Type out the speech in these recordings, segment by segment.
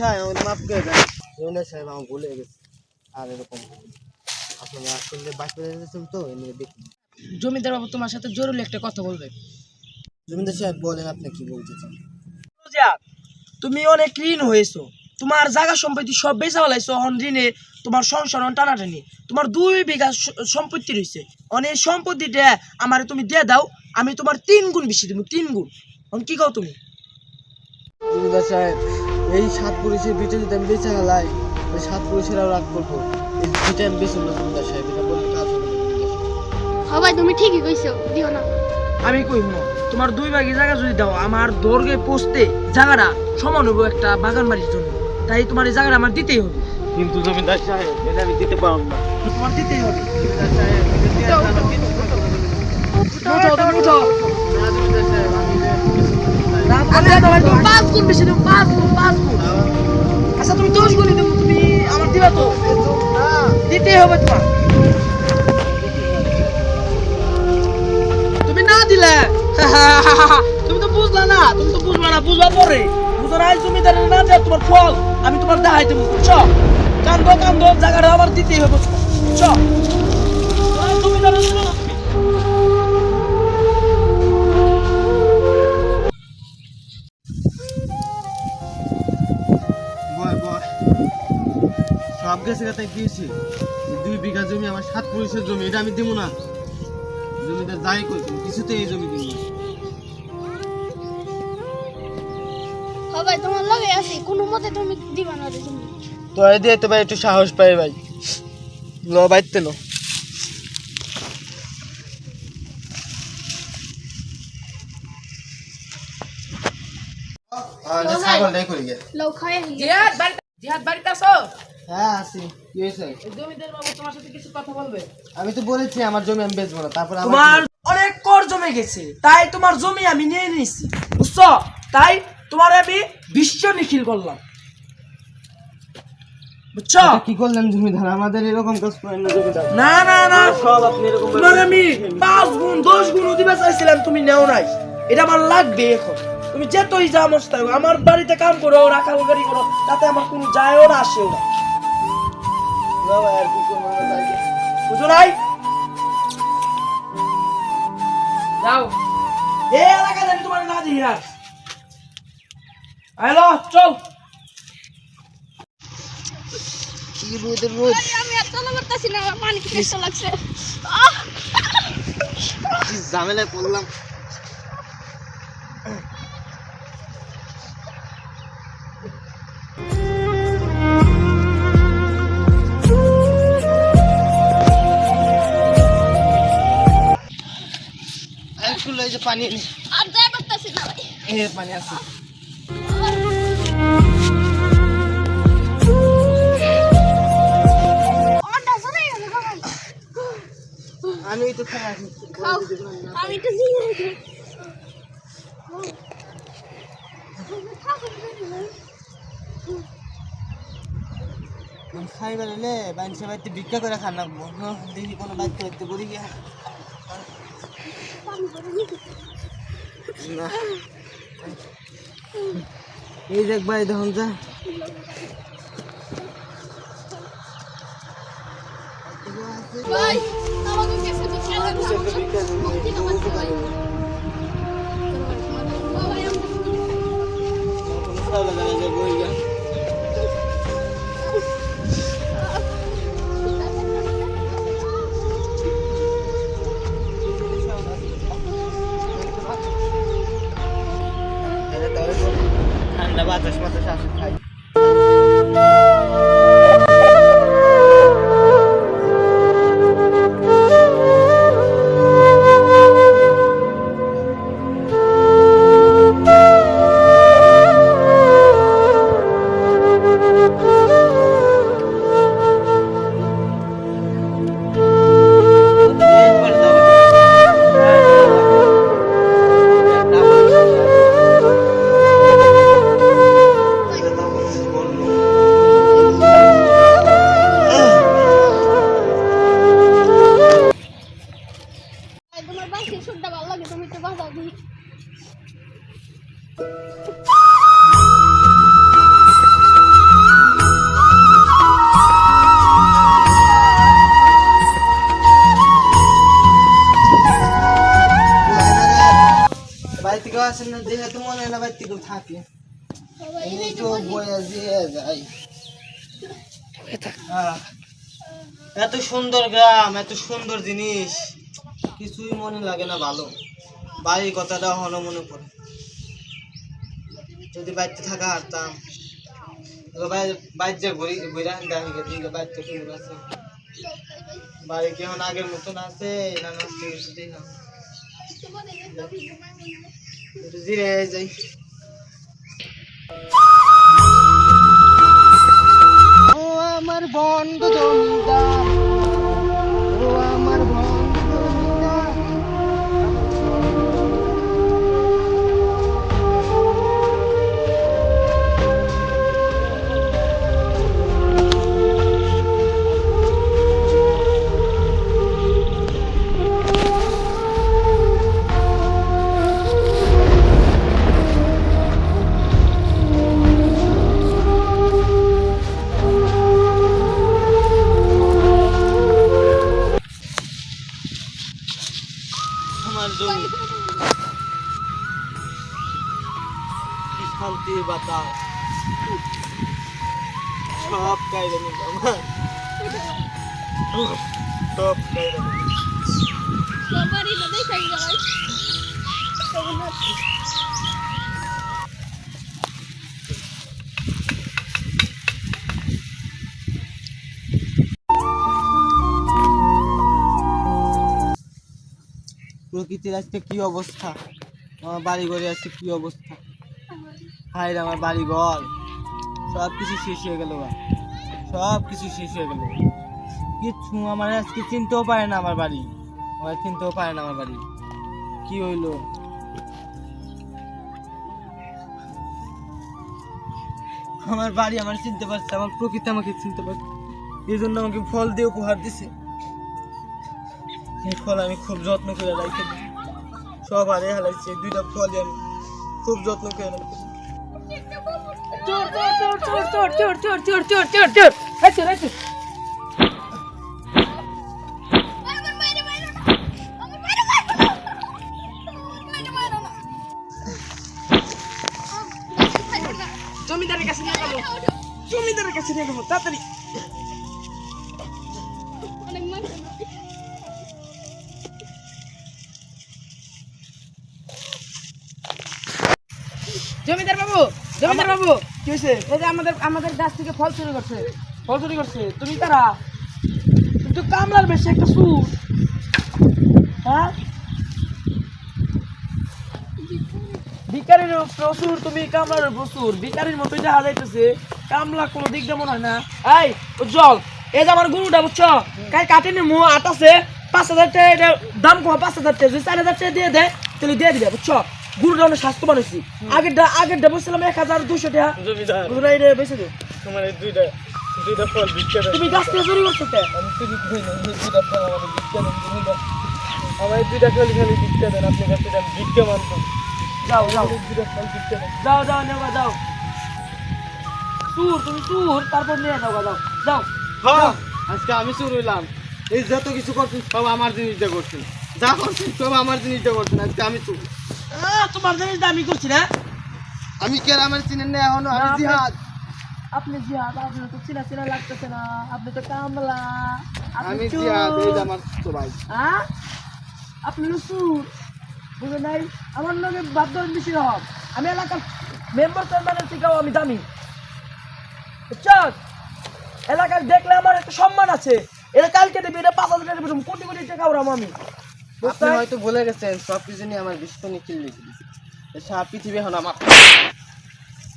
জমিদার মশাই আমাকে মাফ করে দেন জমিদার সাহেব আমার ভুলে গেছে। আর এরকম আপনারা আসলে বাকি দিয়েছেন তো এমনি দেখি। জমিদার বাবু তোমার সাথে জরুরি একটা কথা বলবে। জমিদার সাহেব বলেন আপনি কি বলতে চান? তুমি অনেক ঋণ হয়েছো। তোমার জায়গা সম্পত্তি সব বেচা ফেলাইছো এখন ঋণে তোমার সংসার অন টানাটানি। তোমার দুই বিঘা সম্পত্তি রয়েছে। অনেক সম্পত্তিটা আমার তুমি দিয়ে দাও আমি তোমার তিন গুণ বেশি দেবো তিন গুণ। এখন কি কও তুমি? জমিদার সাহেব এই সাত পুলিশের ভিতরে যদি আমি বেঁচে গেলাই ওই সাত পুলিশেরাও রাগ করব। এই আমি বেঁচে না জমিদার সাহেব এটা বললে কাজ হবে না সবাই তুমি ঠিকই কইছো দিও না। আমি কই না তোমার দুই ভাগের জায়গা যদি দাও আমার দৈর্ঘ্যে পোস্তে জায়গাটা সমান হব একটা বাগান বাড়ির জন্য। তাই তোমার এই জায়গাটা আমার দিতেই হবে। কিন্তু জমিদার সাহেব এটা আমি দিতে পারব না। তোমার দিতেই হবে। জমিদার সাহেব না। না, তোমার আমি পাঁচ গুণ বেশি দেবো পাঁচ গুণ পাঁচ গুণ। আচ্ছা তুমি দশ গুণই দেবো তুমি আমার দিবা তো। দিতেই হবে তোমার। তুমি না দিলে তুমি তো বুঝলা না তুমি তো বুঝবা না বুঝবা পরে। বুঝো না তুমি তাহলে না দেয় তোমার ফল আমি তোমার দেখাই দেবো বুঝছ? কান্দো কান্দো জায়গাটা আবার দিতেই হবে গেছে দিয়েছি। দুই বিঘা জমি আমার সাত পুলিশের জমি এটা আমি দিব না। জমিদার যাই করছি কিছুতে এই জমি দিব না। সবাই তোমার লগে আছি কোনো মতে তুমি দিবা না রে তুমি তো এই দিয়ে তো ভাই একটু সাহস পাই ভাই। ল বাইতে লো। ছাগলটাই করি গে? লও খায় জিহাদ বাড়িতে জিহাদ বাড়িতে আসো। হ্যাঁ আসি কি হয়েছে? জমিদার বাবু তোমার সাথে কিছু কথা বলবে? আমি তো বলেছি আমার জমি আমি বেচবো না তারপর তোমার অনেক কর জমে গেছে তাই তোমার জমি আমি নিয়ে নিয়েছি বুঝছ? তাই তোমার আমি বিশ্ব নিখিল করলাম। বুঝছ? কি করলেন জমিদার? আমাদের এরকম কাজ করেন না জমিদার। না না না। সব আপনি এরকম তোমার আমি পাঁচ গুণ দশ গুণ দিবা চাইছিলাম তুমি নেও নাই। এটা আমার লাগবে এখন। তুমি যেতই যা মস্ত আমার বাড়িতে কাম করো রাখাল গাড়ি করো তাতে আমার কোনো যায়ও না আসেও না। না ভাই, আর কি করব আমরা বুঝো নাই যাও। এই এলাকা জানি তোমার না দিই আর হ্যালো চল। কি রোদের রোদ। আমি আর চলা পারতাছি না আমার পানি লাগছে। কি ঝামেলায় পড়লাম। পানি। আর যাই পারতাছি না ভাই। এই যে পানি আছে। আমি তো খাই আমি তো খাই বাড়িতে ভিক্ষা করে খান রাখব দেখি কোনো বাড়িতে বাড়িতে করি গিয়া। এই দেখ ভাই দেখুন যা ভাই আমাকে তোমার বাসি সুরটা ভালো লাগে তুমি দিই না যেহেতু মনে হয় না থাকে। এত সুন্দর গ্রাম এত সুন্দর জিনিস। কিছুই মনে লাগে না ভালো। বাড়ির কথাটা হলো মনে পড়ে। যদি বাড়িতে থাকা হারতাম যে ঘুরি, ঘুরা দেখি গেছি বাড়িতে কেমন আছে। বাড়ি কি এখন আগের মতন আছে, না নষ্ট হয়ে না। যাই। আমার বন্ধ বাতাস। সব কায়দা নিল আমার। সব সবারই প্রকৃতির আজকে কি অবস্থা? আমার বাড়ি ঘরে আজকে কি অবস্থা? হায় আমার বাড়ি ঘর। সব কিছু শেষ হয়ে গেল সব কিছু শেষ হয়ে গেল। কিচ্ছু, আমার আজকে চিনতেও পারে না আমার বাড়ি। আমার চিনতেও পারে না আমার বাড়ি। কি হইল? আমার বাড়ি আমার চিনতে পারছে, আমার প্রকৃতি আমাকে চিনতে পারছে। এই জন্য আমাকে ফল দিয়ে উপহার দিছে। এই ফল আমি খুব যত্ন করে রাখি। সব হারে হালাইছি এই দুইটা ফলই আমি খুব যত্ন করে রাখি। চোর চোর চোর চোর চোর চোর চোর চোর চোর চোর চোর এই চোর না জমিদারের কাছে নিয়ে যাব জমিদারের কাছে নিয়ে যাব তাড়াতাড়ি এই যে আমাদের আমাদের গাছ থেকে ফল চুরি করছে। ফল চুরি করছে? তুমি কারা তুমি তো কামলার বেশি একটা সুর। হ্যাঁ? ভিকারির প্রচুর তুমি কামলার প্রচুর। ভিকারির মতোই দেখা যাইতেছে। কামলা কোনো দিক দিয়ে মনে হয় না। এই উজ্জ্বল এই যে আমার গরুটা বুঝছ? কাই কাটেনি মু আটাছে পাঁচ হাজার টাকা এটা দাম কম পাঁচ হাজার টাকা। যদি চার হাজার টাকা দিয়ে দেয় তাহলে দিয়ে দিবে বুঝছ? গরুটা অনেক স্বাস্থ্যবান হয়েছি আগেরটা আগেরটা বলছিলাম এক হাজার দুশো টাকা। জমিদার। এটা বেশি দে। তোমার এই দুইটা দুইটা ফল বিক্রি তুমি গাছ থেকে চুরি করছ আমি চুরি করি না দুইটা ফল আমাকে বিক্রি দেন আমার দুইটা ফল খালি বিক্রি দেন আপনি কাছে দেন বিক্রি মানতো যাও যাও। দুইটা ফল বিক্রি দেন যাও যাও নেবা যাও। সুর তুমি সুর তারপর নিয়ে যাও যাও যাও। হ্যাঁ আজকে আমি চুর হইলাম। এই যত কিছু করছেন সব আমার জিনিসটা করছেন। যা করছেন সব আমার জিনিসটা করছেন আজকে আমি চুর। তোমার জিনিস দামি করছি না। আমি চিনেন না এখনও আমি জিহাদ। আপনি জিহাদ আপনি তো চিনা চিনা লাগতেছে না। আপনি তো কামলা। আমি জিহাদ এই আমার তো ভাই। হ্যাঁ? আপনি বুঝে নাই? আমার লগে বাধ্য বেশি রহম আমি এলাকার মেম্বার চেয়ারম্যানের থেকেও আমি দামি। বুঝছস এলাকার দেখলে আমার একটা সম্মান আছে। এটা কালকে দেবে এটা পাঁচ হাজার কোটি কোটি টাকা ওরাম আমি। আপনি হয়তো ভুলে গেছেন সব কিছু নিয়ে আমার বিশ্ব নিখিল লিখে দিয়েছে সারা পৃথিবী এখন আমার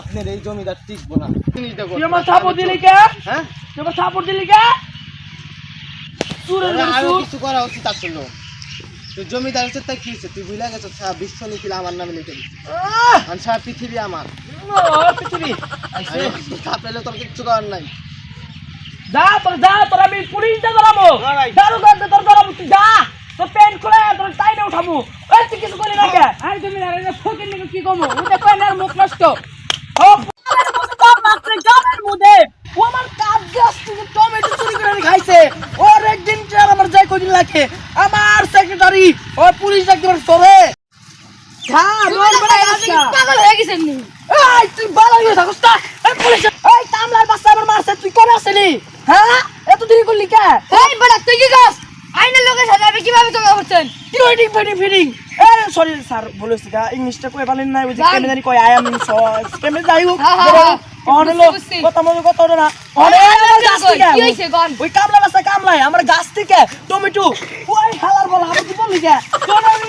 আপনার এই জমিদার টিকবো না। আমার থাপড় দিলি কে? হ্যাঁ? আমার থাপড় দিলি কে? আরে কিছু করা উচিত আসলে জমিদার হচ্ছে তাই কি হচ্ছে? তুই ভুলে গেছো সারা বিশ্ব নিখিল আমার নামে লিখে দিচ্ছে! আর সারা পৃথিবী আমার। পৃথিবী। তোর কিচ্ছু করার নাই। যা তোর যা তোর আমি পুলিশটা ধরাবো। Alright. দারু গাড়তে তোর ধরাবো। তুই যা। তোর প্যান্ট খুলে তোর টাইনে উঠাবো। ওই তুই কিছু না কে আরে তুমি আরে ফকির নিকে কি কমো? ওটা কয় না মুখ নষ্ট। ও মাত্র ও আমার কাপ গাছ থেকে টমেটো চুরি করে খাইছে। ওর একদিন চার আমার যাই কদিন লাগে। আমার সেক্রেটারি ও পুলিশ ডাকতে পারছ তোরে। হ্যাঁ আজকে পাগল হয়ে গেছেন তুই হয়ে থাকস তা। পুলিশ এই কামলার বাচ্চা আমার মারছে তুই করে আসলি। হ্যাঁ? এত দেরি করলি কে? এই বড়া তুই কি গাছ আইনের লোকের সাথে আপনি কীভাবে যোগা করছেন? কি ফিটিং ফিটিং এ সরি স্যার বলেছি গা ইংলিশটা কই পালেন না ওই যে। কেমনে জানি কই আই এম কেমনে যাই হোক হ্যাঁ, হ্যাঁ, হ্যাঁ। হলো কথা মতো কথা না। অনে গাছ থেকে কি হইছে গন? ওই কামলা বাচ্চা কামলাই আমার গাছ থেকে টমেটো। ওই হালার বলা আমি কি বললি কে টমেটো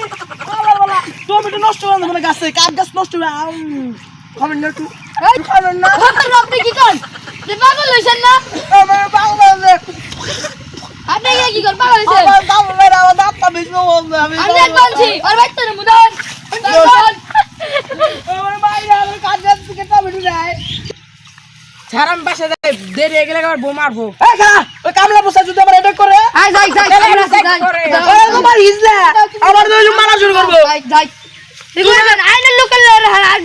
হালার বলা টমেটো নষ্ট করে দেবো না গাছে কাপ গাছ নষ্ট হবে খাবেন না একটু। খাবেন না। আপনি কি করেন? যে পাগল না? আমার বাংলাদেশে আপনি কি কি করেন পাগল হইছেন আমার বাংলাদেশে আমার দাঁতটা বিষ্ণু বলছে আমি আমি বলছি ওর বাইতে না মুদান। আমার বাইরে আমার কাজের থেকে টমেটো দেয় ছাড়াম বাসা যাই দেরি হয়ে গেলে আমার বউ মারবো। এই খা ওই কামলা বসা যদি আমার এটা করে আই যাই যাই ওই তোমার হিজলা আমার তো মারা শুরু করব। যাই যাই। আইনের লোকের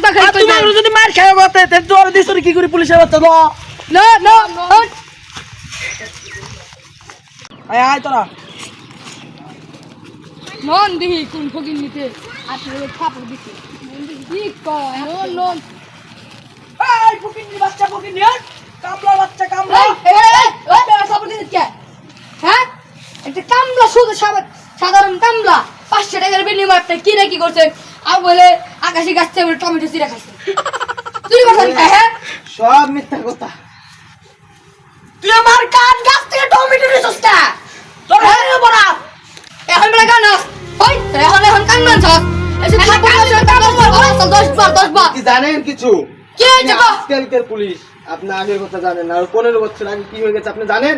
বাখাই আর তোমার যদি মার খায় গতে তে তোর দিছ কি করে পুলিশের বাচ্চা দ নো নো আয় আয় তোরা। নন দিহি কোন ফকির নিতে। আপনার খাপড় দিতে। কি কয়? নন নন এই ফকিনি বাচ্চা ফকিনি কামলা বাচ্চা কামলা। এই এই ওই দিতে কে? হ্যাঁ? একটা কামলা শুধু সাবা- সাধারণ কামলা। পাঁচশো টাকার বিনিময়ে আপনি কি না কি করছেন? আর বলে আকাশি গাছ থেকে টমেটো চিরা খাচ্ছে চুরি করছেন কে, হ্যাঁ? সব মিথ্যা কথা। তুই আমার কাঠ গাছ থেকে টমেটো নিছিস কে তোর হেরে বড়া। এখন বেলা গান নাচ ওই এখন এখন কান নাচ এসে খাপড় আছে কাপড় দশ বার দশ বার। কি জানেন কিছু? কি হয়েছে গো? আজকালকার পুলিশ। আপনি আগের কথা জানেন আর পনেরো বছর আগে কি হয়ে গেছে আপনি জানেন?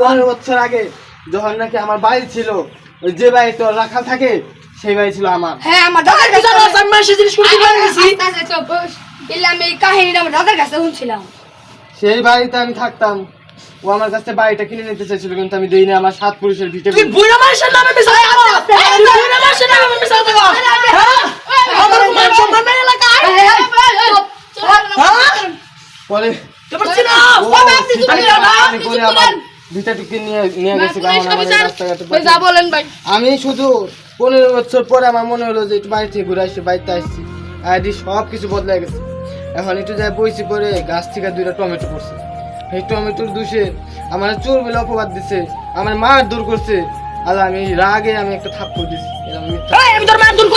পনেরো বছর আগে যখন নাকি আমার বাড়ি ছিল ওই যে বাড়ি তো রাখা থাকে সেই বাড়ি ছিল আমার। হ্যাঁ আমার দাদার কাছে আমি মাসে জিনিস করে দিতে গেছি আস্তে আস্তে চুপ বস। এলে আমি এই কাহিনীটা আমার দাদার কাছে শুনছিলাম। সেই বাড়িতে আমি থাকতাম। ও আমার কাছে বাড়িটা কিনে নিতে চাইছিল কিন্তু আমি দেইনি। আমার সাত পুরুষের ভিটে তুই বুড়া মানুষের নামে মিশাল করো তুই বুড়া মানুষের নামে মিশাল করো হ্যাঁ? আমার মান সম্মান চুপ, হ্যাঁ? পরে এবার চিনা? ও বাবা, আপনি বাগানে আপনি করে চুপ আমার করেন। ভিটাটিকে নিয়ে নিয়ে গেছে রাস্তাঘাটে যা বলেন ভাই। আমি শুধু পনেরো বছর পরে আমার মনে হলো যে একটু বাড়ি থেকে ঘুরে আসছি বাড়িতে আসছি। আইডি সব কিছু বদলে গেছে। এখন একটু যাই বইছি পরে গাছ থেকে দুইটা টমেটো পড়ছে এই টমেটোর দুষে আমার চোর বলে অপবাদ দিছে আমার মার দূর করছে আর আমি রাগে আমি একটা থাপ্পড় দিছি আমি তোর মান দূর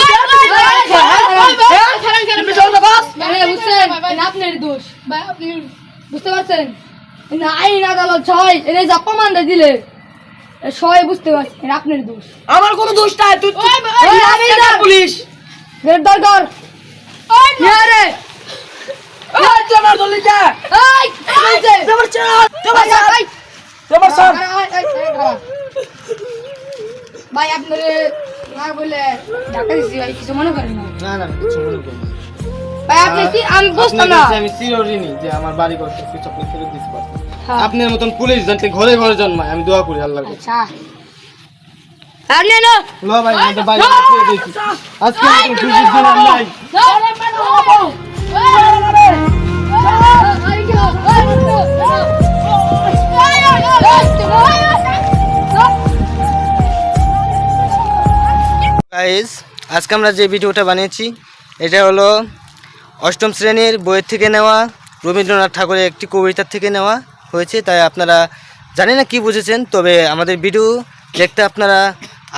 মানে আপনার দোষ আপনি বুঝতে পারছেন না আইন আদালত ছয় এটা যা প্রমাণটা দিলে সবাই বুঝতে পারছে আপনার দোষ আমার কোনো দোষ নাই তুই। পুলিশ গ্রেফতার ইয়ে এই যা? তোমার চাল তোমার তোমার ভাই, আপনারে না বলে ঢাকা দিচ্ছি ভাই কিছু মনে করেন না না না কিছু মনে করি ভাই আপনি কি আমি বুঝতাম আপনার না আমি চিরঋণী যে আমার বাড়ি ঘর সব কিছু আপনি ফেরত দিতে পারছেন হ্যাঁ। আপনার মতন পুলিশ জানতে ঘরে ঘরে জন্মায় আমি দোয়া করি আল্লাহর কাছে আচ্ছা আর না লো ভাই আমাদের বাড়ি ফিরে দিয়েছি আজকে গাইজ আজকে আমরা যে ভিডিওটা বানিয়েছি, এটা হলো অষ্টম শ্রেণির বইয়ের থেকে নেওয়া, রবীন্দ্রনাথ ঠাকুরের একটি কবিতার থেকে নেওয়া হয়েছে, তাই আপনারা জানি না কি বুঝেছেন, তবে আমাদের ভিডিও দেখতে আপনারা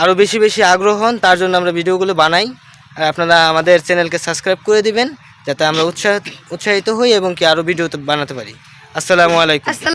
আরও বেশি বেশি আগ্রহ হন, তার জন্য আমরা ভিডিওগুলো বানাই। আর আপনারা আমাদের চ্যানেলকে সাবস্ক্রাইব করে দিবেন যাতে আমরা উৎসাহ উৎসাহিত হই এবং কি আরও ভিডিও বানাতে পারি। আসসালামু আলাইকুম।